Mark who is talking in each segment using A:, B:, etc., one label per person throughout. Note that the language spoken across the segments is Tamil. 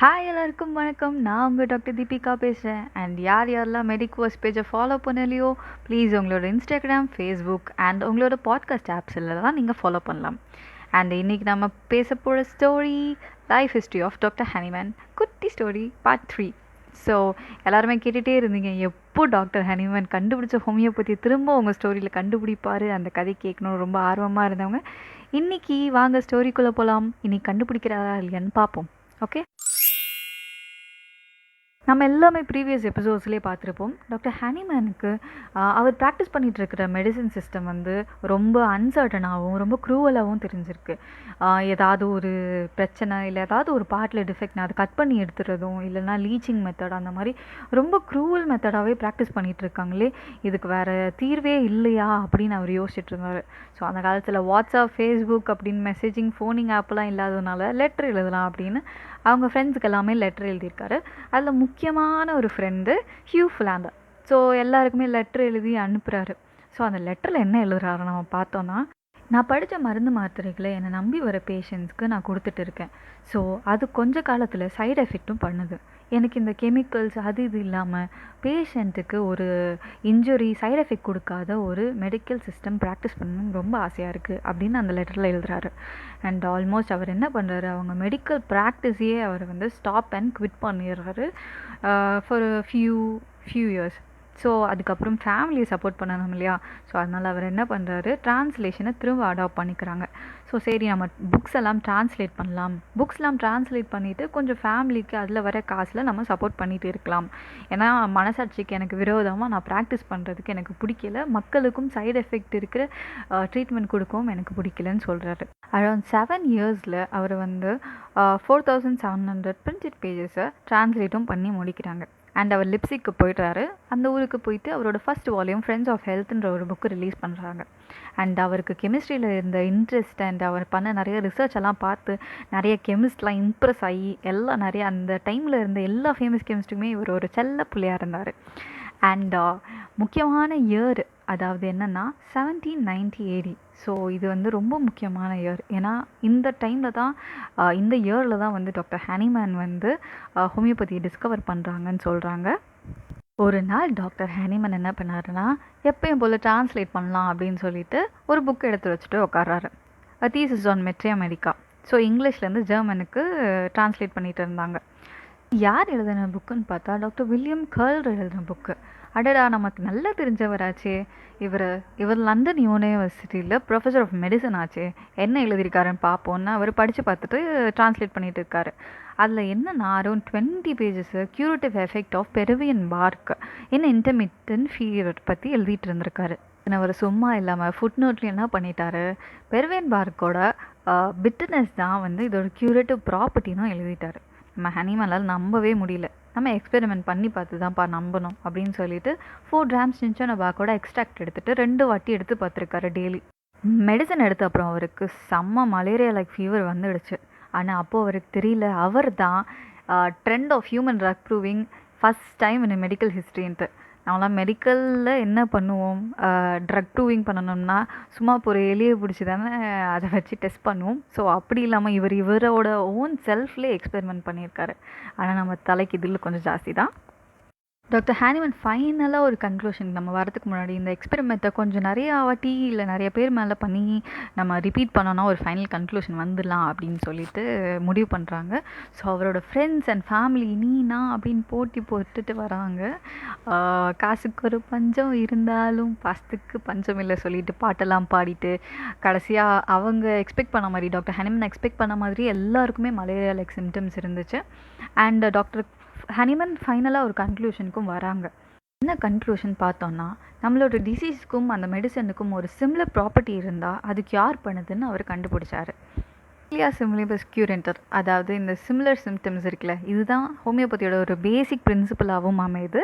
A: ஹாய் எல்லாருக்கும் வணக்கம். நான் உங்கள் டாக்டர் தீபிகா பேசுகிறேன் அண்ட் யார் யாரெல்லாம் மெடிக்வர்ஸ் பேஜை ஃபாலோ பண்ணலையோ ப்ளீஸ் உங்களோட இன்ஸ்டாகிராம் ஃபேஸ்புக் அண்ட் உங்களோட பாட்காஸ்ட் ஆப்ஸ் எல்லாம் நீங்கள் ஃபாலோ பண்ணலாம். அண்ட் இன்றைக்கி நம்ம பேச போகிற story life history of doctor Hahnemann குட்டி ஸ்டோரி பார்ட் த்ரீ ஸோ எல்லாருமே கேட்டுகிட்டே இருந்தீங்க. எப்போ டாக்டர் ஹனிமேன் கண்டுபிடிச்ச ஹோமியோபதி திரும்ப உங்கள் ஸ்டோரியில் கண்டுபிடிப்பார். அந்த கதை கேட்கணும் ரொம்ப ஆர்வமாக இருந்தவங்க. இன்றைக்கி வாங்க ஸ்டோரிக்குள்ளே போகலாம் இன்றைக்கி கண்டுபிடிக்கிறாரா இல்லையான்னு பார்ப்போம். ஓகே நம்ம எல்லாமே ப்ரீவியஸ் எபிசோட்ஸ்லேயே பார்த்துருப்போம். டாக்டர் ஹனிமேனுக்கு அவர் ப்ராக்டிஸ் பண்ணிகிட்டு இருக்கிற மெடிசின் சிஸ்டம் வந்து ரொம்ப அன்சர்டனாகவும் ரொம்ப க்ரூவலாகவும் தெரிஞ்சிருக்கு. ஏதாவது ஒரு பிரச்சனை இல்லை ஏதாவது ஒரு பார்ட்டில் டிஃபெக்ட்னா அதை கட் பண்ணி எடுத்துறதும் இல்லைன்னா லீச்சிங் மெத்தட் அந்த மாதிரி ரொம்ப க்ரூவல் மெத்தடாகவே ப்ராக்டிஸ் பண்ணிகிட்டு இருக்காங்களே இதுக்கு வேறு தீர்வே இல்லையா அப்படின்னு அவர் யோசிச்சுட்டு இருந்தார் ஸோ அந்த காலத்தில் வாட்ஸ்அப் ஃபேஸ்புக் அப்படின்னு மெசேஜிங் ஃபோனிங் ஆப்லாம் இல்லாததுனால லெட்டர் எழுதலாம் அப்படின்னு அவங்க ஃப்ரெண்ட்ஸுக்கு எல்லாமே லெட்டர் எழுதியிருக்காரு. அதில் முக்கியமான ஒரு ஃப்ரெண்டு ஹியூ ஃபிலாண்டர் ஸோ எல்லாருக்குமே லெட்டர் எழுதி அனுப்புகிறாரு ஸோ அந்த லெட்டரில் என்ன எழுதுறாரு நம்ம பார்த்தோன்னா நான் படித்த மருந்து மாத்திரைகளை என்னை நம்பி வர பேஷண்ட்ஸ்க்கு நான் கொடுத்துட்டு இருக்கேன். ஸோ அது கொஞ்ச காலத்தில் சைடு எஃபெக்ட்டும் பண்ணுது. எனக்கு இந்த கெமிக்கல்ஸ் அது இது இல்லாமல் பேஷண்ட்டுக்கு ஒரு இன்ஜுரி சைடு எஃபெக்ட் கொடுக்காத ஒரு மெடிக்கல் சிஸ்டம் ப்ராக்டிஸ் பண்ணணும்னு ரொம்ப ஆசையாக இருக்குது அப்படின்னு அந்த லெட்டரில் எழுதுறாரு. அண்ட் ஆல்மோஸ்ட் அவர் என்ன பண்ணுறாரு அவங்க மெடிக்கல் ப்ராக்டிஸையே அவர் வந்து ஸ்டாப் அண்ட் குவிட் பண்ணிடுறாரு. For few few years so அதுக்கப்புறம் ஃபேமிலியை சப்போர்ட் பண்ணணும் இல்லையா? ஸோ அதனால் அவர் என்ன பண்ணுறாரு ட்ரான்ஸ்லேஷனை திரும்ப அடாப்ட் பண்ணிக்கிறாங்க. ஸோ சரி நம்ம புக்ஸ் எல்லாம் ட்ரான்ஸ்லேட் பண்ணலாம். புக்ஸ்லாம் ட்ரான்ஸ்லேட் பண்ணிவிட்டு கொஞ்சம் ஃபேமிலிக்கு அதில் வர காசில் நம்ம சப்போர்ட் பண்ணிகிட்டு இருக்கலாம். ஏன்னா மனசாட்சிக்கு எனக்கு விரோதமாக நான் ப்ராக்டிஸ் பண்ணுறதுக்கு எனக்கு பிடிக்கல. மக்களுக்கும் சைடு எஃபெக்ட் இருக்கிற ட்ரீட்மெண்ட் கொடுக்கவும் எனக்கு பிடிக்கலன்னு சொல்கிறாரு அரௌண்ட் செவன் இயர்ஸில் அவர் வந்து four thousand seven hundred printed பேஜஸை ட்ரான்ஸ்லேட்டும் பண்ணி முடிக்கிறாங்க. அண்ட் அவர் லிப்ஸிக்கு போயிடுறாரு. அந்த ஊருக்கு போயிட்டு அவரோட ஃபர்ஸ்ட் வால்யூம் ஃப்ரெண்ட்ஸ் ஆஃப் ஹெல்த்ன்ற ஒரு புக்கு ரிலீஸ் பண்ணுறாங்க அண்ட் அவருக்கு கெமிஸ்ட்ரியில் இருந்த இன்ட்ரெஸ்ட் அண்ட் அவர் பண்ண நிறைய ரிசர்ச் எல்லாம் பார்த்து நிறைய கெமிஸ்ட்லாம் இம்ப்ரெஸ் ஆகி எல்லாம் நிறைய அந்த டைமில் இருந்த எல்லா ஃபேமஸ் கெமிஸ்ட்டுமே இவர் ஒரு செல்ல பிள்ளையாக இருந்தார். அண்ட் uh, முக்கியமான இயர் அதாவது என்னென்னா செவன்டீன் நைன்டி எயிட்டி ஸோ இது வந்து ரொம்ப முக்கியமான இயர் ஏன்னா இந்த டைமில் தான் இந்த இயரில் தான் வந்து டாக்டர் ஹனிமேன் வந்து ஹோமியோபதியை டிஸ்கவர் பண்ணுறாங்கன்னு சொல்கிறாங்க ஒரு நாள் டாக்டர் ஹனிமன் என்ன பண்ணாருன்னா எப்பயும் போல் டிரான்ஸ்லேட் பண்ணலாம் அப்படின்னு சொல்லிட்டு ஒரு புக் எடுத்து வச்சுட்டு உட்காராரு thesis on materia medica so இங்கிலீஷ்லேருந்து ஜெர்மனுக்கு டிரான்ஸ்லேட் பண்ணிகிட்டு இருந்தாங்க. யார் எழுதின புக்குன்னு பார்த்தா டாக்டர் வில்லியம் கர்ல் எழுதின புக்கு அடடா நமக்கு நல்லா தெரிஞ்சவராச்சே. இவர் இவர் லண்டன் யூனிவர்சிட்டியில் ப்ரொஃபஸர் ஆஃப் மெடிசன் ஆச்சே. என்ன எழுதியிருக்காருன்னு பார்ப்போன்னு அவர் படித்து பார்த்துட்டு டிரான்ஸ்லேட் பண்ணிட்டு இருக்காரு. அதில் என்னன்னா around twenty pages curative effect of Peruvian bark என்ன இன்டர்மீடியன் ஃபீவர் பற்றி எழுதிட்டு இருந்திருக்காரு. அவர் சும்மா இல்லாமல் ஃபுட் நோட்லேயும் என்ன பண்ணிட்டாரு? பெருவியன் பார்க்கோட பிட்டனஸ் தான் வந்து இதோட க்யூரேட்டிவ் ப்ராப்பர்ட்டினும் எழுதிட்டாரு. நம்ம ஹனிமலால் நம்பவே முடியல. நம்ம எக்ஸ்பெரிமெண்ட் பண்ணி பார்த்து தான்ப்பா நம்பணும் அப்படின்னு சொல்லிட்டு ஃபோர் கிராம்ஸ் கூட எக்ஸ்ட்ராக்ட் எடுத்துகிட்டு ரெண்டு வாட்டி எடுத்து பார்த்துருக்காரு டெய்லி மெடிசன் எடுத்த அப்புறம் அவருக்கு செம்ம மலேரியா லைக் ஃபீவர் வந்துடுச்சு. ஆனால் அப்போது அவருக்கு தெரியல. அவர் தான் trend of human drug proving first time in medical ஹிஸ்ட்ரின்ட்டு நாங்களாம் மெடிக்கலில் என்ன பண்ணுவோம்? ட்ரக் டூவிங் பண்ணணும்னா சும்மா இப்போ ஒரு எலியை பிடிச்சி தானே அதை வச்சு டெஸ்ட் பண்ணுவோம். ஸோ அப்படி இல்லாமல் இவர் இவரோட ஓன் செல்ஃப்லேயே எக்ஸ்பெரிமெண்ட் பண்ணியிருக்காரு. ஆனால் நம்ம தலைக்கு இதில் கொஞ்சம் ஜாஸ்தி தான். டாக்டர் ஹானிமன் ஃபைனலாக ஒரு கன்க்ளூஷன் நம்ம வரதுக்கு முன்னாடி இந்த எக்ஸ்பெரிமெண்ட்டை கொஞ்சம் நிறையா வாட்டி இல்லை நிறைய பேர் மேலே பண்ணி நம்ம ரிப்பீட் பண்ணோன்னா ஒரு ஃபைனல் கன்க்ளூஷன் வந்துடலாம் அப்படின்னு சொல்லிட்டு முடிவு பண்ணுறாங்க ஸோ அவரோட ஃப்ரெண்ட்ஸ் அண்ட் ஃபேமிலி நீனா அப்படின்னு போட்டி போட்டுட்டு வராங்க. காசுக்கு ஒரு பஞ்சம் இருந்தாலும் பாசத்துக்கு பஞ்சம் இல்லை சொல்லிட்டு பாட்டெல்லாம் பாடிட்டு கடைசியாக அவங்க எக்ஸ்பெக்ட் பண்ண மாதிரி டாக்டர் ஹனிமன் எக்ஸ்பெக்ட் பண்ண மாதிரி எல்லாருக்குமே மலேரியா லைக் சிம்டம்ஸ் இருந்துச்சு. அண்ட் டாக்டர் ஹனிமன் ஃபைனலாக ஒரு கன்க்ளூஷனுக்கும் வராங்க. என்ன கன்க்ளூஷன் பார்த்தோன்னா நம்மளோட டிசீஸ்க்கும் அந்த மெடிசனுக்கும் ஒரு சிம்லர் ப்ராப்பர்ட்டி இருந்தால் அது கியூர் பண்ணுதுன்னு அவர் கண்டுபிடிச்சாரு. இல்லையா சிம்லிபஸ் கியூரென்டர் அதாவது இந்த சிம்லர் சிம்டம்ஸ் இருக்குல்ல இதுதான் ஹோமியோபதியோட ஒரு பேசிக் பிரின்சிபலாகவும் அமையுது.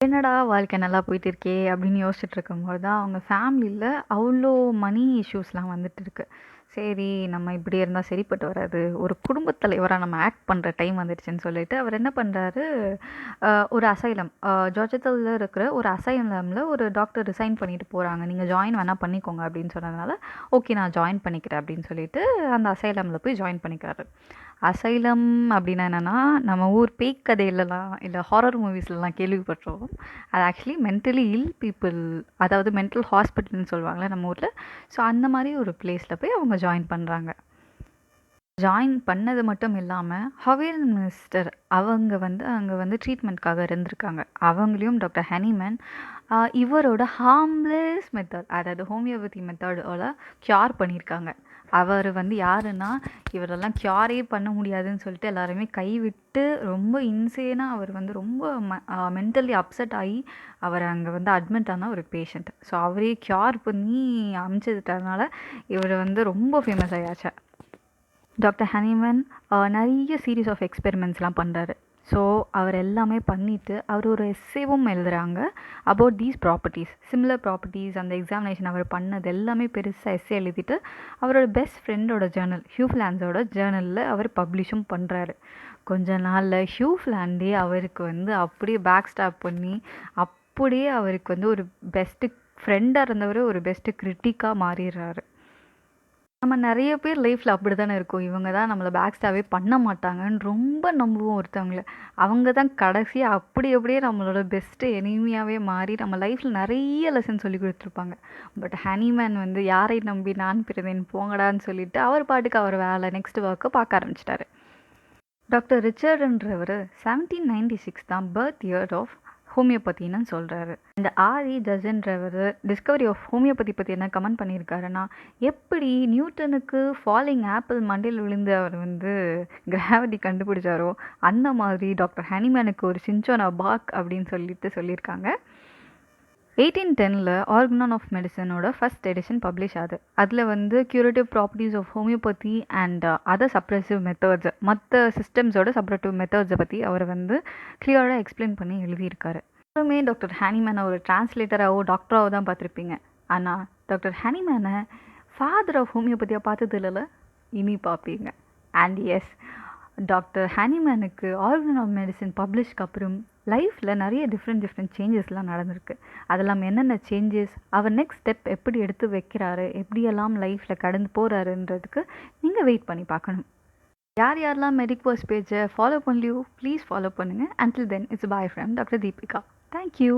A: என்னடா வாழ்க்கை நல்லா போயிட்டு இருக்கே அப்படின்னு யோசிச்சுட்டு இருக்கும்போது தான் அவங்க ஃபேமிலியில் அவ்வளோ மணி இஷ்யூஸ்லாம் வந்துட்டு இருக்குது சரி நம்ம இப்படி இருந்தால் சரிப்பட்டு வராது. ஒரு குடும்பத் தலைவராக நம்ம ஆக்ட் பண்ணுற டைம் வந்துடுச்சுன்னு சொல்லிட்டு அவர் என்ன பண்ணுறாரு ஒரு அசைலம். ஜார்ஜத்தில் இருக்கிற ஒரு அசைலமில் ஒரு டாக்டர் ரிசைன் பண்ணிட்டு போகிறாங்க நீங்கள் ஜாயின் வேணால் பண்ணிக்கோங்க அப்படின்னு சொன்னதுனால ஓகே நான் ஜாயின் பண்ணிக்கிறேன் அப்படின்னு சொல்லிட்டு அந்த அசைலமில் போய் ஜாயின் பண்ணிக்கிறாரு. அசைலம் அப்படின்னா என்னென்னா நம்ம ஊர் பேய் கதையிலலாம் இல்லை ஹாரர் மூவிஸ்லலாம் கேள்விப்பட்டிருக்கோம் அது ஆக்சுவலி மென்டலி இல் பீப்புள் அதாவது மென்டல் ஹாஸ்பிட்டல்னு சொல்லுவாங்கள்ல நம்ம ஊரில். ஸோ அந்த மாதிரி ஒரு பிளேஸில் போய் அவங்க ஜாயின் பண்ணுறாங்க ஜாயின் பண்ணது மட்டும் இல்லாமல் ஹவேல் மினிஸ்டர் அவங்க வந்து அங்கே வந்து ட்ரீட்மெண்ட்காக இருந்திருக்காங்க. அவங்களையும் டாக்டர் ஹனிமேன் இவரோட ஹார்ம்லெஸ் மெத்தட் அதாவது ஹோமியோபதி மெத்தடோட க்யூர் பண்ணியிருக்காங்க. அவர் வந்து யாருன்னா இவரெல்லாம் க்யூரே பண்ண முடியாதுன்னு சொல்லிட்டு எல்லாருமே கைவிட்டு ரொம்ப இன்சேனாக அவர் வந்து ரொம்ப ம மென்டலி அப்செட் ஆகி அவர் அங்கே வந்து அட்மிட் ஆன ஒரு பேஷண்ட் ஸோ அவரே க்யூர் பண்ணி அமைச்சதுட்டதுனால இவர் வந்து ரொம்ப ஃபேமஸ் ஆயாச்சு. டாக்டர் ஹனிமன் நிறைய சீரீஸ் ஆஃப் எக்ஸ்பெரிமெண்ட்ஸ்லாம் பண்ணுறாரு ஸோ அவர் எல்லாமே பண்ணிவிட்டு அவர் ஒரு எஸ்ஸேவும் எழுதுகிறாங்க about these properties similar properties அந்த எக்ஸாமினேஷன் அவர் பண்ணது எல்லாமே பெருசாக எஸ்ஸே எழுதிட்டு அவரோட பெஸ்ட் ஃப்ரெண்டோட ஜேர்னல் ஹியூஃப்லாண்ட்ஸோட ஜேர்னலில் அவர் பப்ளிஷும் பண்ணுறாரு கொஞ்ச நாளில் ஹியூஃப்லாண்டே அவருக்கு வந்து அப்படியே பேக் ஸ்டாப் பண்ணி அப்படியே அவருக்கு வந்து ஒரு பெஸ்ட்டு ஃப்ரெண்டாக இருந்தவர் ஒரு பெஸ்ட்டு கிரிட்டிக்காக மாறிடுறாரு. நம்ம நிறைய பேர் லைஃப்பில் அப்படி தானே இருக்கும். இவங்க தான் நம்மளை பேக் ஸ்டாவே பண்ண மாட்டாங்கன்னு ரொம்ப நம்புவோம் ஒருத்தவங்கள. அவங்க தான் கடைசியாக அப்படி அப்படியே நம்மளோட பெஸ்ட்டு எனிமையாகவே மாறி நம்ம லைஃப்பில் நிறைய லெசன் சொல்லி கொடுத்துருப்பாங்க. பட் ஹனிமேன் வந்து யாரை நம்பி நான் பிறந்தேன்? போங்கடான்னு சொல்லிட்டு அவர் பாட்டுக்கு அவர் வேலை நெக்ஸ்ட் ஒர்க்கை பார்க்க ஆரம்பிச்சிட்டாரு. டாக்டர் ரிச்சர்டுன்றவர் செவன்டீன் நைன்டி சிக்ஸ் தான் பர்த் இயர் ஆஃப் ஹோமியோபதின்னு சொல்கிறாரு இந்த ஆரி ஜசன்றவர் டிஸ்கவரி ஆஃப் ஹோமியோபதி பற்றி என்ன கமெண்ட் பண்ணியிருக்காருன்னா எப்படி நியூட்டனுக்கு ஃபாலிங் ஆப்பிள் மண்டையில் விழுந்து அவர் வந்து கிராவிட்டி கண்டுபிடிச்சாரோ அந்த மாதிரி டாக்டர் ஹனிமேனுக்கு ஒரு சிஞ்சோனா பாக் அப்படின்னு சொல்லிட்டு சொல்லியிருக்காங்க. எயிட்டீன் டெனில் ஆர்கனான் ஆஃப் மெடிசனோட ஃபஸ்ட் எடிஷன் பப்ளிஷ் ஆகுது. அதில் வந்து curative properties of homeopathy and other suppressive methods மற்ற சிஸ்டம்ஸோட சப்ரேட்டிவ் மெத்தட்ஸை பற்றி அவர் வந்து கிளியராக எக்ஸ்பிளைன் பண்ணி எழுதியிருக்காரு. அப்புறமே டாக்டர் ஹேனிமேனை ஒரு டிரான்ஸ்லேட்டராகவோ டாக்டராகவோ தான் பார்த்துருப்பீங்க. ஆனால் டாக்டர் ஹேனிமேனை ஃபாதர் ஆஃப் ஹோமியோபதியாக பார்த்தது இல்லைல்ல? இனி பார்ப்பீங்க. அண்ட் எஸ் டாக்டர் ஹேனிமேனுக்கு ஆர்கன் ஆஃப் மெடிசன் பப்ளிஷ்க்கு அப்புறம் லைஃப்பில் நிறைய டிஃப்ரெண்ட் டிஃப்ரெண்ட் சேஞ்சஸ்லாம் நடந்திருக்கு. அதெல்லாம் என்னென்ன சேஞ்சஸ் அவர் நெக்ஸ்ட் ஸ்டெப் எப்படி எடுத்து வைக்கிறாரு எப்படியெல்லாம் லைஃப்பில் கடந்து போகிறாருன்றதுக்கு நீங்கள் வெயிட் பண்ணி பார்க்கணும். யார் யாரெல்லாம் மெடிக்வர்ஸ் பேஜை ஃபாலோ பண்ணலையோ ப்ளீஸ் ஃபாலோ பண்ணுங்கள் until then it's bye friend doctor Deepika thank you